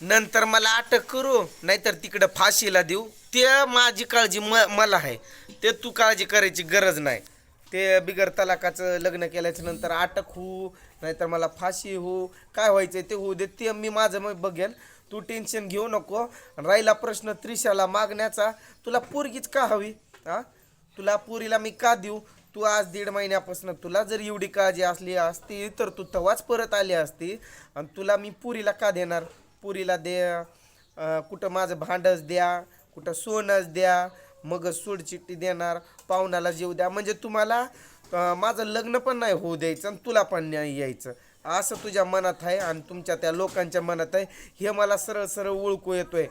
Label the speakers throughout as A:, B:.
A: नंतर मला अटक करू नाहीतर तिकडं फाशीला देऊ. ते माझी काळजी म मला आहे. ते तू काळजी करायची गरज नाही. ते बिगर तलाकाचं लग्न केल्याच्यानंतर अटक होऊ नाहीतर मला फाशी होऊ. काय व्हायचं ते होऊ दे ते मी माझं मग बघेन तू टेन्शन घेऊ नको. राहिला प्रश्न त्रिशाला मागण्याचा. तुला पोरगीच का हवी? हां तुला पुरीला मी का देऊ? तू आज दीड महिन्यापासून तुला जर एवढी काळजी असली असती तर तू तेव्हाच परत आली असती. आणि तुला मी पुरीला का देणार? पुरीला दे कुठं माझं भांडच द्या कुठं सोनच द्या मग सोडचिट्टी देणार पाहुणाला जेव द्या. म्हणजे तुम्हाला माझं लग्न पण नाही होऊ द्यायचं आणि तुला पण नाही यायचं. असं तुझ्या मनात आहे आणि तुमच्या त्या लोकांच्या मनात आहे. हे मला सरळ सरळ ओळखू येतोय.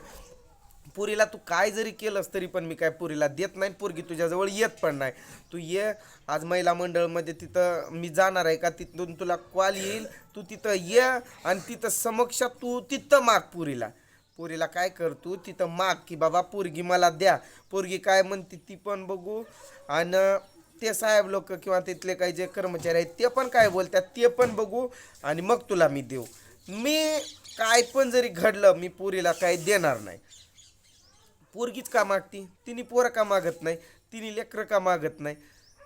A: पुरीला तू काय जरी केलंस तरी पण मी काय पुरीला देत नाही पोरगी तुझ्याजवळ येत पण नाही. तू ये आज महिला मंडळमध्ये तिथं मी जाणार आहे का? तिथून तुला कॉल येईल. तू तिथं ये आणि तिथं समक्ष तू तिथं माग पुरीला. पुरीला काय कर तू? तिथं माग की बाबा पोरगी मला द्या. पोरगी काय म्हणते ती पण बघू. आणि ते साहेब लोक किंवा तिथले काही जे कर्मचारी आहेत ते पण काय बोलतात ते पण बघू आणि मग तुला मी देऊ. मी काय पण जरी घडलं मी पुरीला काही देणार नाही. पोरगीच का मागती? तिने पोरं का मागत नाही? तिने लेकरं का मागत नाही?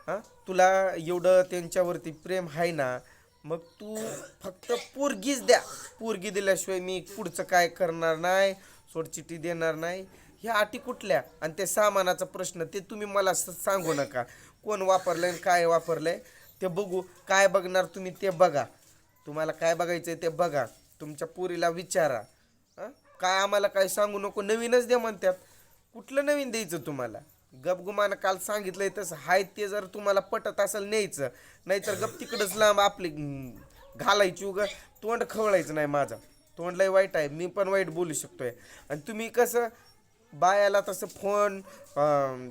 A: हां? तुला एवढं त्यांच्यावरती प्रेम आहे ना मग तू फक्त पोरगीच द्या. पोरगी दिल्याशिवाय मी पुढचं काय करणार नाही सोडचिठी देणार नाही. ह्या अटी कुठल्या? आणि ते सामानाचा प्रश्न ते तुम्ही मला सांगू नका. कोण वापरलंय काय वापरलंय ते बघू. काय बघणार तुम्ही ते बघा. तुम्हाला काय बघायचं ते बघा. तुमच्या पुरीला विचारा. काय आम्हाला काय सांगू नको? नवीनच द्या म्हणतात. कुठलं नवीन द्यायचं तुम्हाला? गपगुमानं काल सांगितलंय तसं. हाय ते जर तुम्हाला पटत असेल न्यायचं नाहीतर गप तिकडंच लांब आपली घालायची उग. तोंड खवळायचं नाही माझं. तोंड वाईट आहे. मी पण वाईट बोलू शकतोय. आणि तुम्ही कसं बायाला तसं फोन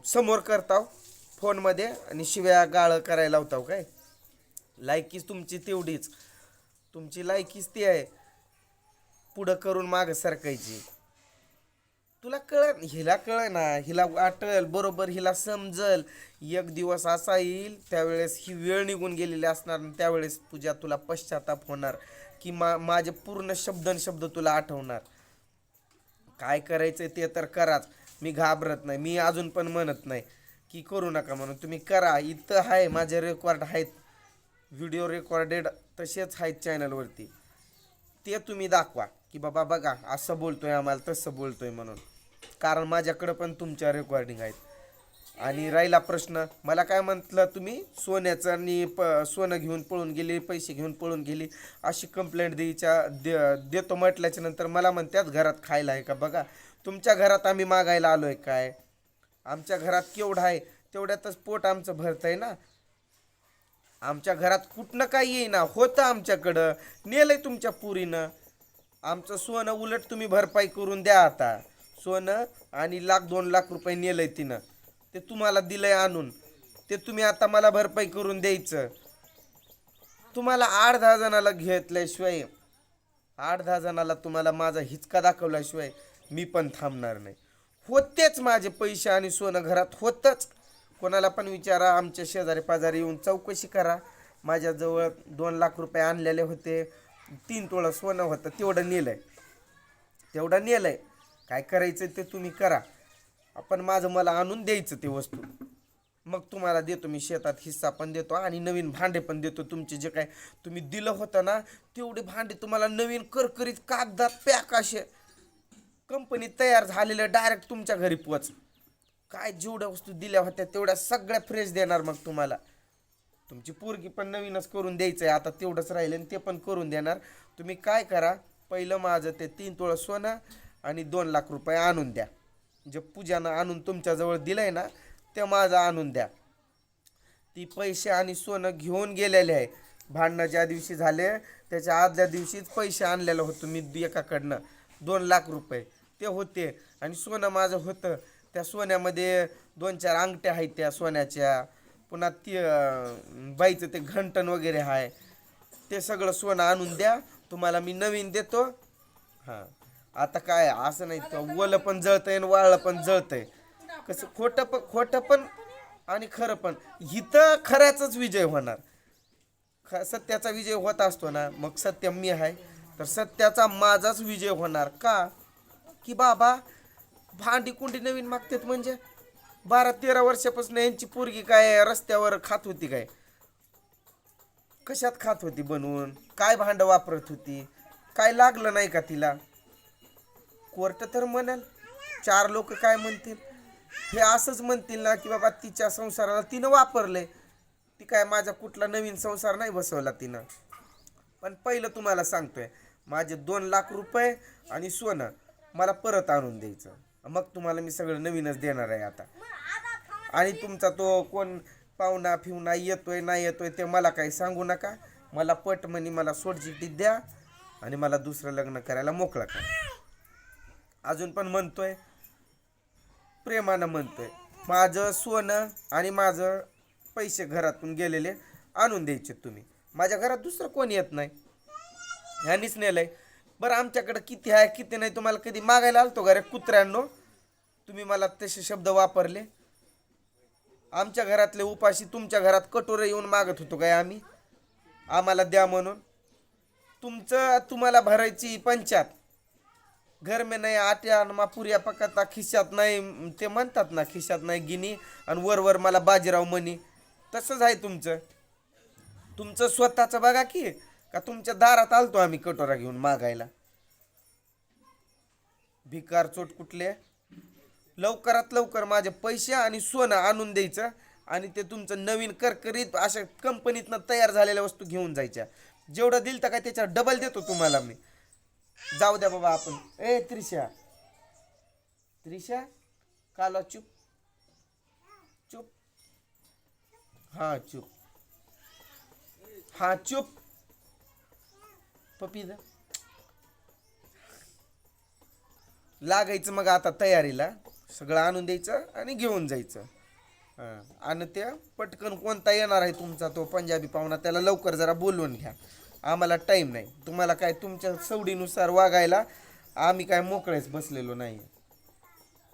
A: समोर करताव फोनमध्ये आणि शिव्या गाळं करायला लावताव काय? लायकीच तुमची तेवढीच. तुमची लायकीच ती आहे. पुढं करून मागं सरकायची. तुला कळ हिला कळ ना हिला वाटल बरोबर हिला समजल. एक दिवस असा येईल त्यावेळेस ही वेळ निघून गेलेली असणार आणि त्यावेळेस पूजा तुला पश्चाताप होणार की मा माझे पूर्ण शब्द शब्द तुला आठवणार. काय करायचं ते तर कराच. मी घाबरत नाही मी अजून पण म्हणत नाही की करू नका म्हणून. तुम्ही करा इथं आहे माझे रेकॉर्ड आहेत. व्हिडिओ रेकॉर्डेड तसेच आहेत चॅनलवरती ते तुम्ही दाखवा की बाबा बघा असं बोलतोय आम्हाला तसं बोलतोय म्हणून. कारण माझ्याकडं पण तुमच्या रेकॉर्डिंग आहेत. आणि राहिला प्रश्न मला काय म्हटलं तुम्ही? सोन्याचं आणि प सोनं घेऊन पळून गेली पैसे घेऊन पळून गेली अशी कंप्लेंट द्यायच्या दे देतो म्हटल्याच्या नंतर मला म्हणतात घरात खायला आहे का? बघा तुमच्या घरात आम्ही मागायला आलो आहे काय? आमच्या घरात केवढं आहे तेवढ्यातच पोट आमचं भरतं आहे ना? आमच्या घरात कुठनं काय येईना होतं आमच्याकडं. नेलंय तुमच्या पुरीनं. आमचं सोनं उलट तुम्ही भरपाई करून द्या आता. सोनं आणि लाख दोन लाख रुपये नेलंय तिनं. ते तुम्हाला दिलंय आणून. ते तुम्ही आता मला भरपाई करून द्यायचं. तुम्हाला आठ दहा जणाला घेतल्याशिवाय आठ दहा जणाला तुम्हाला माझा हिचका दाखवल्याशिवाय मी पण थांबणार नाही. होतेच माझे पैसे आणि सोनं घरात होतंच. कोणाला पण विचारा आमच्या शेजारी पाजारी येऊन चौकशी करा. माझ्याजवळ दोन लाख रुपये आणलेले होते. तीन तोळं सोनं होतं तेवढं नेलं आहे तेवढं नेलं आहे काय करायचं ते तुम्ही करा. आपण माझं मला आणून द्यायचं ते वस्तू. मग तुम्हाला देतो मी शेतात हिस्सा पण देतो आणि नवीन भांडे पण देतो. तुमचे जे काय तुम्ही दिलं होतं ना तेवढे भांडे तुम्हाला नवीन करकरीत कागदात पॅक असे. कंपनीत तयार झालेलं डायरेक्ट तुमच्या घरी पोच काय जेवढ्या वस्तू दिल्या होत्या तेवढ्या सगळ्या फ्रेश देणार मग तुम्हाला. तुमची पोरगी पण नवीनच करून द्यायचं आहे आता तेवढंच राहिलं आणि ते पण करून देणार. तुम्ही काय करा पहिलं माझं ते तीन तोळं सोनं आणि दोन लाख रुपये आणून द्या. जे पूजानं आणून तुमच्याजवळ दिलं आहे ना ते माझं आणून द्या. ती पैसे आणि सोनं घेऊन गेलेले आहे. भांडणं ज्या दिवशी झाले त्याच्या आदल्या दिवशीच पैसे आणलेलं होतं मी एकाकडनं. दोन लाख रुपये. ते होते आणि सोनं माझं होतं. त्या सोन्यामध्ये दोन चार अंगठ्या आहेत त्या सोन्याच्या. पुन्हा ती बाईचं ते घंटण वगैरे आहे ते सगळं सोनं आणून द्या. तुम्हाला मी नवीन देतो. हां. आता काय असं नाही तर ओलं पण जळतंय आणि वाळलं पण जळतंय. कसं खोटं पण खोटं पण आणि खरं पण. इथं खऱ्याचाच विजय होणार. ख सत्याचा विजय होत असतो ना मग सत्य मी आहे तर सत्याचा माझाच विजय होणार का? की बाबा भांडी कुंडी नवीन मागतात म्हणजे? बारा तेरा वर्षापासून यांची पोरगी काय रस्त्यावर खात होती काय? कशात खात होती बनवून? काय भांड वापरत होती? काय लागलं नाही का तिला? कोर्ट तर म्हणाल. चार लोक काय म्हणतील? हे असंच म्हणतील ना की बाबा तिच्या संसाराला तिनं वापरले ती काय माझा कुठला नवीन संसार नाही बसवला तिनं. पण पहिलं तुम्हाला सांगतोय माझे दोन लाख रुपये आणि सोनं मला परत आणून द्यायचं. मग तुम्हाला मी सगळं नवीनच देणार आहे आता. आणि तुमचा तो कोण पाहुणा फिवणा येतोय नाही येतोय ते मला काही सांगू नका. मला पट म्हणी मला सोडचिट्टी द्या आणि मला दुसरं लग्न करायला मोकळा करा. अजून पण म्हणतोय प्रेमानं म्हणतोय माझं सोनं आणि माझं पैसे घरातून गेलेले आणून द्यायचे तुम्ही. माझ्या घरात दुसरं कोण येत नाही? ह्यानीच नेलंय. बरं आमच्याकडे किती आहे किती नाही तुम्हाला कधी मागायला आलतो का रे कुत्र्यांनो? तुम्ही मला तसे शब्द वापरले. आमच्या घरातले उपाशी तुमच्या घरात कटोरे येऊन मागत होतो काय आम्ही? आम्हाला द्या म्हणून. तुमचं तुम्हाला भरायची पंचायत घर मे नाही आट्या मा पुऱ्या पकाता खिशात नाही ते म्हणतात ना खिशात नाही गिनी आणि वर वर मला बाजीराव म्हणी. तसंच आहे तुमचं. तुमचं स्वतःचं बघा की का तुमच्या दारात आलतो आम्ही कटोरा घेऊन मागायला. भिकार चोट कुठले? लवकरात लवकर माझे पैसे आणि सोनं आणून द्यायचं आणि ते तुमचं नवीन करकरीत अशा कंपनीतनं तयार झालेल्या वस्तू घेऊन जायच्या. जेवढं दिल तर काय त्याच्यावर डबल देतो तुम्हाला मी. जाऊ द्या बाबा आपण. ए त्रिशा. त्रिशा काला चुप. चुप. हा चुप. हा चुप. पपी लागायचं मग आता तयारीला. सगळं आणून द्यायचं आणि घेऊन जायचं. हां. आणि ते पटकन कोणता येणार आहे तुमचा तो पंजाबी पाहुणा त्याला लवकर जरा बोलवून घ्या. आम्हाला टाईम नाही. तुम्हाला काय तुमच्या सवडीनुसार वागायला आम्ही काय मोकळेच बसलेलो नाही